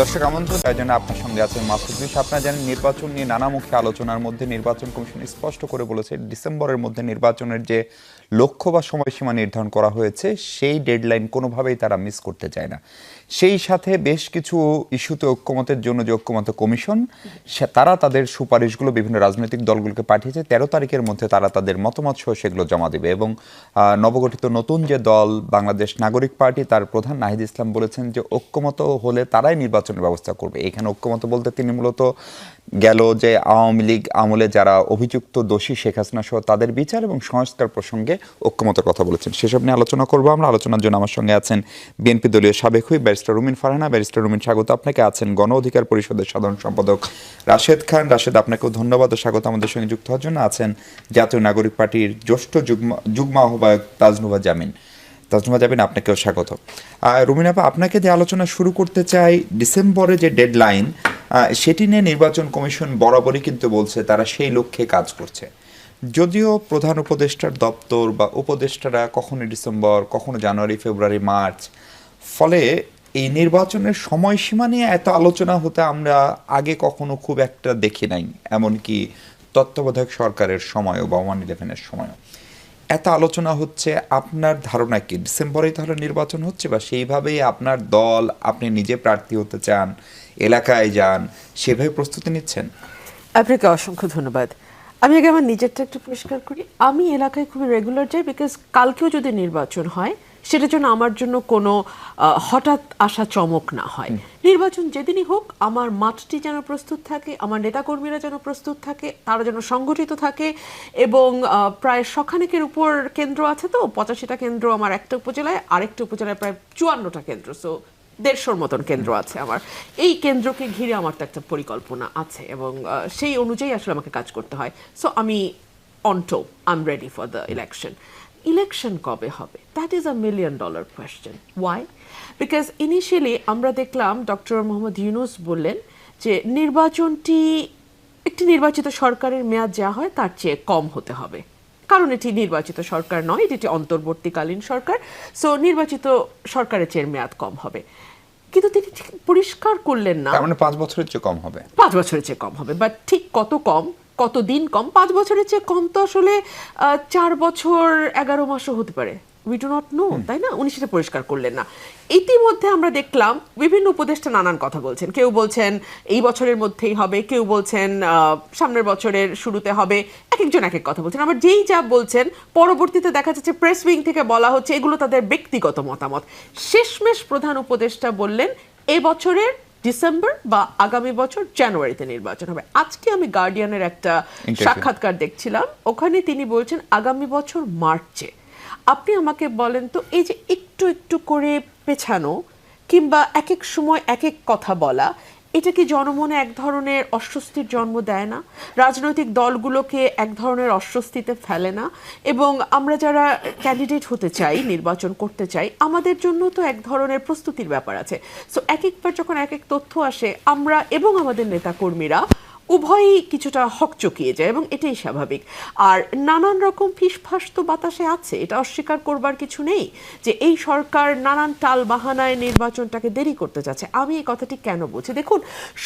দর্শক আমন্ত্রণ, তাই জন্য আপনার সঙ্গে আছেন মাসুদ্দিন আপনারা জানেন, নির্বাচন নিয়ে নানামুখী আলোচনার মধ্যে নির্বাচন কমিশন স্পষ্ট করে বলেছে, ডিসেম্বরের মধ্যে নির্বাচনের যে লক্ষ্য বা সময়সীমা নির্ধারণ করা হয়েছে, সেই ডেডলাইন কোনোভাবেই তারা মিস করতে চায় না। সেই সাথে বেশ কিছু ইস্যুতে ঐক্যমতের জন্য যে ঐক্যমত কমিশন তারা তাদের সুপারিশগুলো বিভিন্ন রাজনৈতিক দলগুলোকে পাঠিয়েছে, তেরো তারিখের মধ্যে তারা তাদের মতামত সহ সেগুলো জমা দেবে এবং নবগঠিত নতুন যে দল, বাংলাদেশ নাগরিক পার্টি, তার প্রধান নাহিদ ইসলাম বলেছেন যে ঐক্যমত হলে তারাই নির্বাচনের ব্যবস্থা করবে। এখানে ঐক্যমত বলতে তিনি মূলত গেল যে আওয়ামী লীগ আমলে যারা অভিযুক্ত দোষী শেখ হাসিনা সহ তাদের বিচার এবং সংস্কার প্রসঙ্গে ঐক্যমতের কথা বলেছেন। সেসব নিয়ে আলোচনা করব আমরা। আলোচনার জন্য আমার সঙ্গে আছেন বিএনপি দলীয় সাবেক হুই ব্যারিস্টার রুমিন ফারহানা। ব্যারিস্টার রুমিন, স্বাগত। আপনাকে আছেন গণ অধিকার পরিষদের সাধারণ সম্পাদক রাশেদ খান। রাশেদ, আপনাকেও ধন্যবাদ ও স্বাগত আমাদের সঙ্গে যুক্ত হওয়ার জন্য। আছেন জাতীয় নাগরিক পার্টির জ্যেষ্ঠ যুগ্ম যুগ্ম আহ্বায়ক তাজনুভা জামিন। তাজনুভা জামিন আপনাকেও স্বাগত। রুমিন আপা, আপনাকে দিয়ে আলোচনা শুরু করতে চাই, ডিসেম্বরে যে ডেডলাইন সেটি নিয়ে নির্বাচন কমিশন বরাবরই কিন্তু বলছে তারা সেই লক্ষ্যে কাজ করছে। যদিও প্রধান উপদেষ্টার দপ্তর বা উপদেষ্টারা কখনো ডিসেম্বর, কখনো জানুয়ারি, ফেব্রুয়ারি, মার্চ, ফলে এই নির্বাচনের সময়সীমা নিয়ে এত আলোচনা হতে আমরা আগে কখনো খুব একটা দেখি নাই, এমনকি তত্ত্বাবধায়ক সরকারের সময়ও বা ওয়ান ইলেভেনের সময়ও। এত আলোচনা হচ্ছে আপনার ধারণা কি? ডিসেম্বরেই তাহলে নির্বাচন হচ্ছে বা সেইভাবেই আপনার দল আপনি নিজে প্রার্থী হতে চান এলাকায় যান সেভাবে প্রস্তুতি নিচ্ছেন? আপনাকে অসংখ্য ধন্যবাদ। আমি আগে আমার নিজেরটা একটু পরিষ্কার করি। আমি এলাকায় খুবই রেগুলার যাই বিকজ কালকেও যদি নির্বাচন হয় সেটার জন্য আমার জন্য কোনো হঠাৎ আসা চমক না হয়। নির্বাচন যেদিনই হোক, আমার মাঠটি যেন প্রস্তুত থাকে, আমার নেতাকর্মীরা যেন প্রস্তুত থাকে, তারা যেন সংগঠিত থাকে এবং প্রায় শখানেকের উপর কেন্দ্র আছে তো, পঁচাশিটা কেন্দ্র আমার একটা উপজেলায়, আরেকটা উপজেলায় প্রায় চুয়ান্নটা কেন্দ্র সো দেড়শোর মতন কেন্দ্র আছে আমার। এই কেন্দ্রকে ঘিরে আমার তো একটা পরিকল্পনা আছে এবং সেই অনুযায়ী আসলে আমাকে কাজ করতে হয়। সো আমি অন্টো I am ready for the election election কবে হবে? That is a million dollar question why because initially আমরা দেখলাম ডক্টর মোহাম্মদ ইউনুস বললেন যে নির্বাচনটি একটি নির্বাচিত সরকারের মেয়াদ যা হয় তার চেয়ে কম হতে হবে। কারণ এটি নির্বাচিত সরকার নয় এটি একটি অন্তর্বর্তীকালীন সরকার সো নির্বাচিত সরকারের চেয়ে মেয়াদ কম হবে। কিন্তু তিনি ঠিক পরিষ্কার করলেন না। মানে পাঁচ বছরের চেয়ে কম হবে। পাঁচ বছরের চেয়ে কম হবে বাট ঠিক কত কম কত দিন কম? পাঁচ বছরের চেয়ে কম তো আসলে চার বছর এগারো মাসও হতে পারে। উই ডু নট নো তাই না? উনি সেটা পরিষ্কার করলেন না। ইতিমধ্যে আমরা দেখলাম বিভিন্ন উপদেষ্টা নানান কথা বলছেন। কেউ বলছেন এই বছরের মধ্যেই হবে কেউ বলছেন সামনের বছরের শুরুতে হবে। এক একজন এক এক কথা বলছেন। আবার যেই যা বলছেন পরবর্তীতে দেখা যাচ্ছে প্রেস উইং থেকে বলা হচ্ছে এগুলো তাদের ব্যক্তিগত মতামত। শেষমেশ প্রধান উপদেষ্টা বললেন এ বছরের ডিসেম্বর বা আগামী বছর জানুয়ারিতে নির্বাচন হবে। আজকে আমি গার্ডিয়ানের একটা সাক্ষাৎকার দেখছিলাম। ওখানে তিনি বলছেন আগামী বছর মার্চে। আপনি আমাকে বলেন তো এই যে একটু একটু করে পেছানো কিংবা এক এক সময় এক এক কথা বলা এটা কি জনমনে এক ধরনের অস্বস্তির জন্ম দেয় না? রাজনৈতিক দলগুলোকে এক ধরনের অস্বস্তিতে ফেলে না? এবং আমরা যারা ক্যান্ডিডেট হতে চাই, নির্বাচন করতে চাই, আমাদের জন্য তো এক ধরনের প্রস্তুতির ব্যাপার আছে। সো এক একবার যখন এক এক তথ্য আসে, আমরা এবং আমাদের নেতাকর্মীরা উভয়ই কিছুটা হক চকিয়ে যায় এবং এটাই স্বাভাবিক। আর নানান রকম ফিসফাস তো বাতাসে আছে, এটা অস্বীকার করবার কিছু নেই যে এই সরকার নানান টাল বাহানায় নির্বাচনটাকে দেরি করতে যাচ্ছে। আমি এই কথাটি কেন বলছি? দেখুন,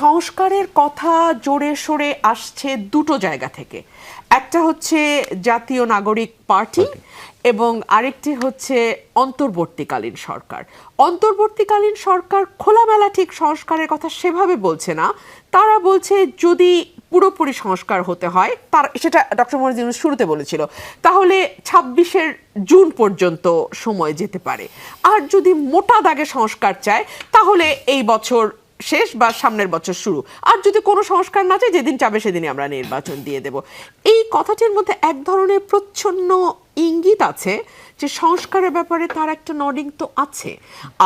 সংস্কারের কথা জোরে সোরে আসছে দুটো জায়গা থেকে। একটা হচ্ছে জাতীয় নাগরিক পার্টি এবং আরেকটি হচ্ছে অন্তর্বর্তীকালীন সরকার। অন্তর্বর্তীকালীন সরকার খোলামেলা ঠিক সংস্কারের কথা সেভাবে বলছে না। তারা বলছে যদি পুরোপুরি সংস্কার হতে হয় তার সেটা ডক্টর ইউনূস শুরুতে বলেছিল তাহলে ছাব্বিশের জুন পর্যন্ত সময় যেতে পারে। আর যদি মোটা দাগে সংস্কার চায় তাহলে এই বছর শেষ বা সামনের বছর শুরু। আর যদি কোনো সংস্কার না চাই যেদিন চাবে সেদিনই আমরা নির্বাচন দিয়ে দেব। এই কথাটির মধ্যে এক ধরনের প্রচ্ছন্ন ইঙ্গিত আছে যে সংস্কারের ব্যাপারে তার একটা নডিং তো আছে।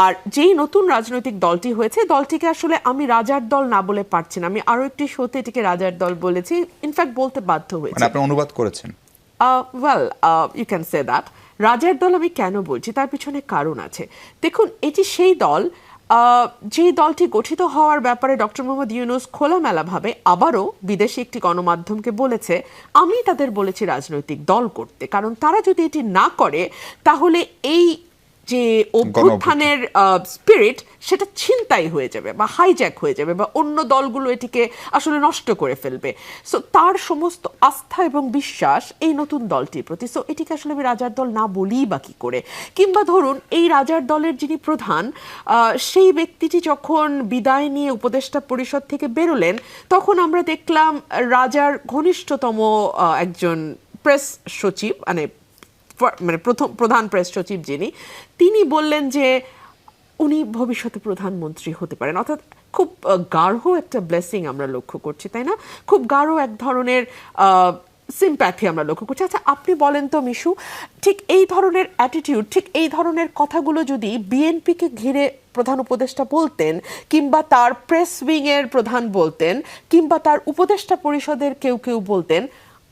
আর যেই নতুন রাজনৈতিক দলটি হয়েছে দলটিকে আসলে আমি রাজার দল না বলে পারছি না। আমি আরও একটি শোতে এটিকে রাজার দল বলেছি। ইনফ্যাক্ট বলতে বাধ্য হয়েছি। মানে আপনি অনুবাদ করেছেন। Well you can say that রাজার দল আমি কেন বলছি? তার পিছনে কারণ আছে। দেখুন এটি সেই দল যে দলটি গঠিত হওয়ার ব্যাপারে ডক্টর মোহাম্মদ ইউনুস খোলামেলাভাবে আবারও বিদেশি একটি গণমাধ্যমকে বলেছে, আমি তাদের বলেছি রাজনৈতিক দল করতে। কারণ তারা যদি এটি না করে, তাহলে এই যে অভ্যুত্থানের স্পিরিট সেটা ছিনতাই হয়ে যাবে বা হাইজ্যাক হয়ে যাবে বা অন্য দলগুলো এটিকে আসলে নষ্ট করে ফেলবে। সো তার সমস্ত আস্থা এবং বিশ্বাস এই নতুন দলটির প্রতি। সো এটিকে আসলে আমি রাজার দল না বলি বা কি করে? কিংবা ধরুন এই রাজার দলের যিনি প্রধান সেই ব্যক্তিটি যখন বিদায় নিয়ে উপদেষ্টা পরিষদ থেকে বেরোলেন তখন আমরা দেখলাম রাজার ঘনিষ্ঠতম একজন প্রেস সচিব মানে মানে প্রথম প্রধান প্রেস সচিব যিনি, তিনি বললেন যে উনি ভবিষ্যতে প্রধানমন্ত্রী হতে পারেন। অর্থাৎ খুব গাঢ় একটা ব্লেসিং আমরা লক্ষ্য করছি, তাই না? খুব গাঢ় এক ধরনের সিম্প্যাথি আমরা লক্ষ্য করছি। আচ্ছা আপনি বলেন তো মিশু, ঠিক এই ধরনের অ্যাটিটিউড ঠিক এই ধরনের কথাগুলো যদি বিএনপিকে ঘিরে প্রধান উপদেষ্টা বলতেন, কিংবা তার প্রেস উইংয়ের প্রধান বলতেন, কিংবা তার উপদেষ্টা পরিষদের কেউ কেউ বলতেন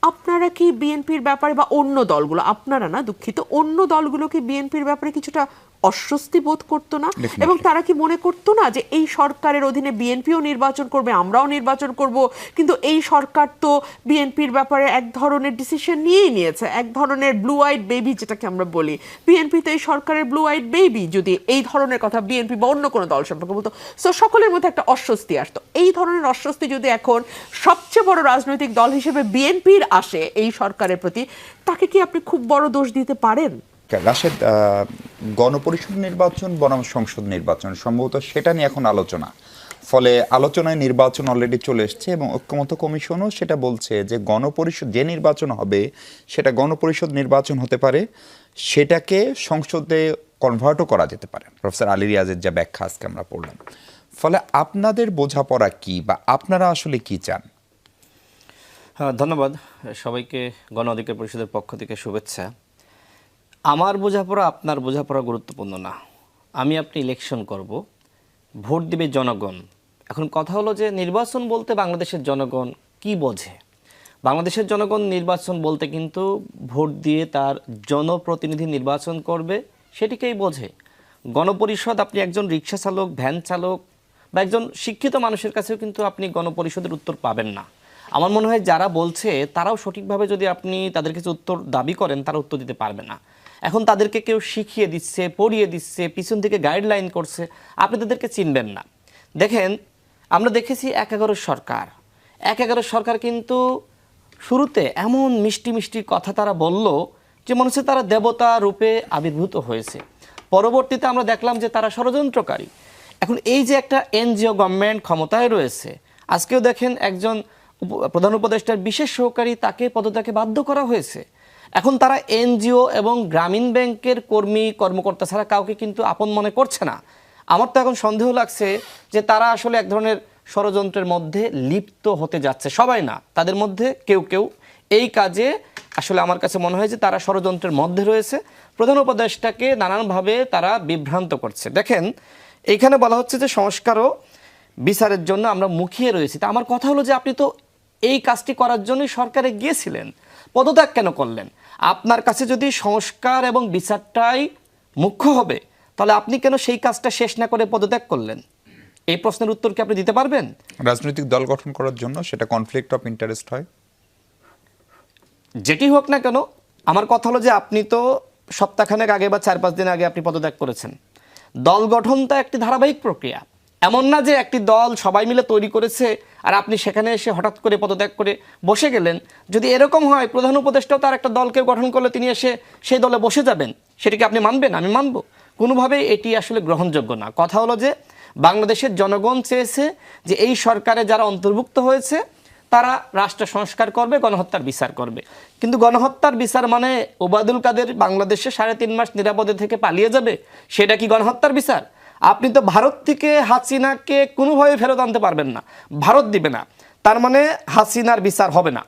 আপনারা কি বিএনপির ব্যাপারে বা অন্য দলগুলো, আপনারা না দুঃখিত, অন্য দলগুলো কি বিএনপির ব্যাপারে কিছুটা অস্বস্তি বোধ করতো না। এবং তারা কি মনে করতো না যে এই সরকারের অধীনে বিএনপিও নির্বাচন করবে আমরাও নির্বাচন করব? কিন্তু এই সরকার তো বিএনপির ব্যাপারে এক ধরনের ডিসিশন নিয়েই নিয়েছে। এক ধরনের ব্লু আইড বেবি যেটাকে আমরা বলি। বিএনপি তো এই সরকারের ব্লু আইড বেবি যদি এই ধরনের কথা বিএনপি বা অন্য কোনো দল সম্পর্কে বলতো। সো সকলের মধ্যে একটা অস্বস্তি আসতো। এই ধরনের অস্বস্তি যদি এখন সবচেয়ে বড় রাজনৈতিক দল হিসেবে বিএনপির আসে এই সরকারের প্রতি তাকে কি আপনি খুব বড় দোষ দিতে পারেন? রাশেদ গণপরিষদ নির্বাচন, বনাম সংসদ নির্বাচন, সম্ভবত সেটা নিয়ে এখন আলোচনা। ফলে আলোচনায় নির্বাচন অলরেডি চলে এসছে এবং ঐক্যমত কমিশনও সেটা বলছে যে গণপরিষদ যে নির্বাচন হবে, সেটা গণপরিষদ নির্বাচন হতে পারে, সেটাকে সংসদে কনভার্টও করা যেতে পারে। প্রফেসর আলী রিয়াজের যা ব্যাখ্যা আজকে আমরা পড়লাম। ফলে আপনাদের বোঝাপড়া কি বা আপনারা আসলে কি চান? হ্যাঁ ধন্যবাদ সবাইকে গণ অধিকার পরিষদের পক্ষ থেকে শুভেচ্ছা। আমার বোঝাপড়া আপনার বোঝাপড়া গুরুত্বপূর্ণ না। আমি আপনি ইলেকশন করব, ভোট দিবে জনগণ। এখন কথা হলো যে নির্বাচন বলতে বাংলাদেশের জনগণ কি বোঝে? বাংলাদেশের জনগণ নির্বাচন বলতে কিন্তু ভোট দিয়ে তার জনপ্রতিনিধি নির্বাচন করবে, সেটিকেই বোঝে। গণপরিষদ আপনি একজন রিক্সা চালক, ভ্যান চালক বা একজন শিক্ষিত মানুষের কাছেও কিন্তু আপনি গণপরিষদের উত্তর পাবেন না। আমার মনে হয় যারা বলছে তারাও সঠিকভাবে যদি আপনি তাদের কাছে উত্তর দাবি করেন, তারা উত্তর দিতে পারবে না। এখন তাদেরকে কেউ শিখিয়ে দিচ্ছে, পড়িয়ে দিচ্ছে, পিছন থেকে গাইডলাইন করছে, আপনি তাদেরকে চিনবেন না। দেখেন, আমরা দেখেছি এক এগারো সরকার। এক এগারো সরকার কিন্তু শুরুতে এমন মিষ্টি মিষ্টি কথা তারা বলল যে মনে হচ্ছে তারা দেবতা রূপে আবির্ভূত হয়েছে। পরবর্তীতে আমরা দেখলাম যে তারা ষড়যন্ত্রকারী। এখন এই যে একটা এনজিও গভর্নমেন্ট ক্ষমতায় রয়েছে, আজকেও দেখেন একজন প্রধান উপদেষ্টার বিশেষ সহকারী তাকে পদত্যাগে বাধ্য করা হয়েছে। এখন তারা এনজিও এবং গ্রামীণ ব্যাংকের কর্মী, কর্মকর্তা ছাড়া কাউকে কিন্তু আপন মনে করছে না। আমার তো এখন সন্দেহ লাগছে যে তারা আসলে এক ধরনের ষড়যন্ত্রের মধ্যে লিপ্ত হতে যাচ্ছে। সবাই না, তাদের মধ্যে কেউ কেউ। এই কাজে আসলে আমার কাছে মনে হয় যে তারা ষড়যন্ত্রের মধ্যে রয়েছে। প্রধান উপদেষ্টাকে নানানভাবে তারা বিভ্রান্ত করছে। দেখেন, এইখানে বলা হচ্ছে যে সংস্কারও বিচারের জন্য আমরা মুখিয়ে রয়েছি। তা আমার কথা হলো যে আপনি তো এই কাজটি করার জন্যই সরকারে গিয়েছিলেন। পদত্যাগ কেন করলেন? আপনার কাছে যদি সংস্কার এবং বিচারটাই মুখ্য হবে তাহলে আপনি কেন সেই কাজটা শেষ না করে পদত্যাগ করলেন? এই প্রশ্নের উত্তর কি আপনি দিতে পারবেন? রাজনৈতিক দল গঠন করার জন্য সেটা কনফ্লিক্ট অফ ইন্টারেস্ট হয়। যেটি হোক না কেন আমার কথা হলো যে আপনি তো সপ্তাহখানেক আগে বা চার পাঁচ দিন আগে আপনি পদত্যাগ করেছেন। দল গঠন তো একটি ধারাবাহিক প্রক্রিয়া। এমন না যে একটি দল সবাই মিলে তৈরি করেছে আর আপনি সেখানে এসে হঠাৎ করে পদত্যাগ করে বসে গেলেন। যদি এরকম হয়, প্রধান উপদেষ্টাও তার একটা দলকে গঠন করলে তিনি এসে সেই দলে বসে যাবেন। সেটাকে আপনি মানবেন? আমি মানব। কোনোভাবেই এটি আসলে গ্রহণযোগ্য না। কথা হলো যে, বাংলাদেশের জনগণ চেয়েছে যে এই সরকারে যারা অন্তর্ভুক্ত হয়েছে, তারা রাষ্ট্র সংস্কার করবে, গণহত্যার বিচার করবে। কিন্তু গণহত্যার বিচার মানে ওবায়দুল কাদের বাংলাদেশে সাড়ে তিন মাস নিরাপদে থেকে পালিয়ে যাবে, সেটা কি গণহত্যার বিচার? আপনি তো ভারত থেকে হাসিনাকে কোনোভাবে ফেরত আনতে পারবেন না। ভারত দিবে না। তার মানে হাসিনার বিচার হবে না।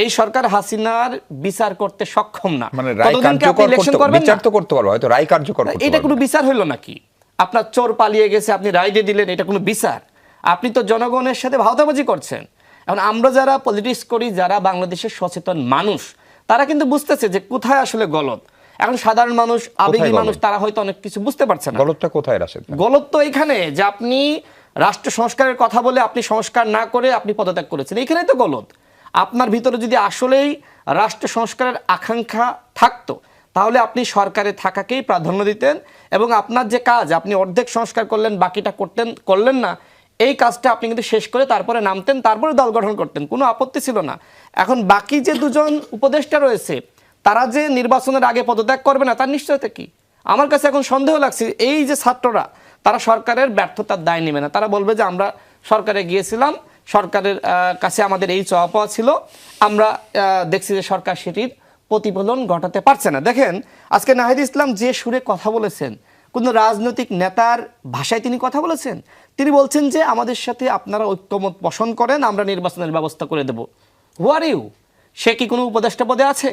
এই সরকার হাসিনার বিচার করতে সক্ষম না। মানে election করতে করবেন বিচার তো করতে পারব হয়তো রায় কার্যকর এটা কোনো বিচার হইল নাকি? আপনার চোর পালিয়ে গেছে আপনি রায় দিয়ে দিলেন এটা কোনো বিচার? আপনি তো জনগণের সাথে ভাওতাবাজি করছেন। এখন আমরা যারা পলিটিক্স করি যারা বাংলাদেশের সচেতন মানুষ তারা কিন্তু বুঝতেছে যে কোথায় আসলে গলত। এখন সাধারণ মানুষ আবেগী মানুষ তারা হয়তো অনেক কিছু বুঝতে পারছে না। গলতটা কোথায় রাশেদ গলত তো এখানে যে আপনি রাষ্ট্র সংস্কারের কথা বলে আপনি সংস্কার না করে আপনি পদত্যাগ করেছেন। এখানেই তো গলত আপনার ভিতরে যদি আসলেই রাষ্ট্র সংস্কারের আকাঙ্ক্ষা থাকতো তাহলে আপনি সরকারে থাকাকেই প্রাধান্য দিতেন এবং আপনার যে কাজ আপনি অর্ধেক সংস্কার করলেন বাকিটা করতেন করলেন না এই কাজটা আপনি কিন্তু শেষ করে তারপরে নামতেন তারপরে দল গঠন করতেন। কোনো আপত্তি ছিল না। এখন বাকি যে দুজন উপদেষ্টা রয়েছে তারা যে নির্বাচনের আগে পদত্যাগ করবে না, তার নিশ্চয়তা কি? আমার কাছে এখন সন্দেহ লাগছে, এই যে ছাত্ররা, তারা সরকারের ব্যর্থতার দায় নেবে না। তারা বলবে যে, আমরা সরকারে গিয়েছিলাম, সরকারের কাছে আমাদের এই চাওয়া পাওয়া ছিল, আমরা দেখছি যে সরকার সেটির প্রতিফলন ঘটাতে পারছে না। দেখেন, আজকে নাহিদ ইসলাম যে সুরে কথা বলেছেন, কোনো রাজনৈতিক নেতার ভাষায় তিনি কথা বলেছেন? তিনি বলছেন যে, আমাদের সাথে আপনারা ঐক্যমত পোষণ করেন, আমরা নির্বাচনের ব্যবস্থা করে দেব। হু আর ইউ সে কি কোনো উপদেষ্টা পদে আছে?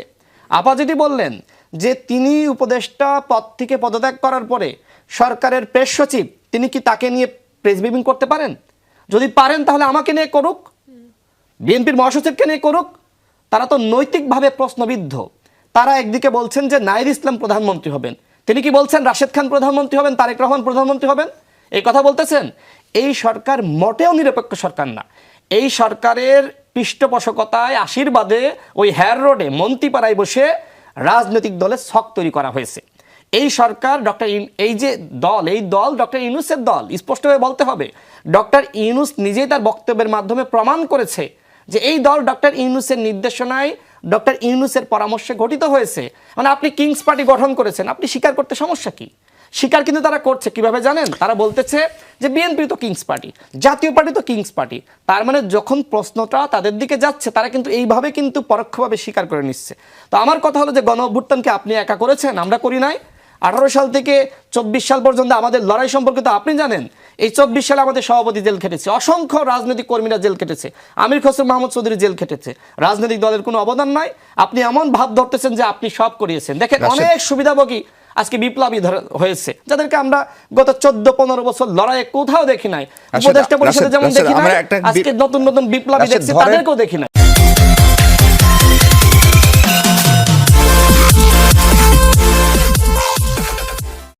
আপা যদি বললেন যে তিনি উপদেষ্টা পদ থেকে পদত্যাগ করার পরে সরকারের প্রেস সচিব, তিনি কি তাকে নিয়ে প্রেস ব্রিফিং করতে পারেন? যদি পারেন তাহলে আমাকে নিয়ে করুক। বিএনপির মহাসচিবকে নিয়ে করুক। তারা তো নৈতিকভাবে প্রশ্নবিদ্ধ। তারা একদিকে বলছেন যে নাইর ইসলাম প্রধানমন্ত্রী হবেন। তিনি কি বলছেন রাশেদ খান প্রধানমন্ত্রী হবেন, তারেক রহমান প্রধানমন্ত্রী হবেন? এই কথা বলতেছেন। এই সরকার মোটেও নিরপেক্ষ সরকার না। এই সরকারের পৃষ্ঠপোষকতায়, আশীর্বাদে ওই হ্যার রোডে, মন্ত্রীপাড়ায় বসে রাজনৈতিক দলের ছক তৈরি করা হয়েছে। এই সরকার ডক্টর এই যে দল, এই দল ডক্টর ইউনুসের দল, স্পষ্টভাবে বলতে হবে, ডক্টর ইউনুস নিজেই তার বক্তব্যের মাধ্যমে প্রমাণ করেছে যে এই দল ডক্টর ইউনুসের নির্দেশনায় ডক্টর ইউনুসের পরামর্শে গঠিত হয়েছে। মানে আপনি কিংস পার্টি গঠন করেছেন, আপনি স্বীকার করতে সমস্যা কি? স্বীকার কিন্তু তারা করছে, কীভাবে জানেন? তারা বলতেছে যে বিএনপি তো কিংস পার্টি, জাতীয় পার্টি তো কিংস পার্টি। তার মানে যখন প্রশ্নটা তাদের দিকে যাচ্ছে, তারা কিন্তু এইভাবে কিন্তু পরোক্ষভাবে স্বীকার করে নিচ্ছে। তো আমার কথা হলো যে গণ অভ্যুত্থানকে আপনি একা করেছেন, আমরা করি নাই। আঠারো সাল থেকে চব্বিশ সাল পর্যন্ত আমাদের লড়াই সম্পর্কে তো আপনি জানেন। এই চব্বিশ সালে আমাদের সভাপতি জেল খেটেছে। অসংখ্য রাজনৈতিক কর্মীরা জেল খেটেছে। আমির খসরু মাহমুদ চৌধুরী জেল খেটেছে। রাজনৈতিক দলের কোনো অবদান নাই। আপনি এমন ভাব ধরতেছেন যে আপনি সব করিয়েছেন। দেখেন অনেক সুবিধাভোগী আজকে বিপ্লবী ধর- হয়েছে। যাদেরকে আমরা গত চোদ্দ পনেরো বছর লড়াইয়ে কোথাও দেখি নাই। উপদেষ্টা পরিষদে যেমন দেখি নাই আজকে নতুন নতুন বিপ্লবী দেখছি তাদেরকেও দেখি নাই।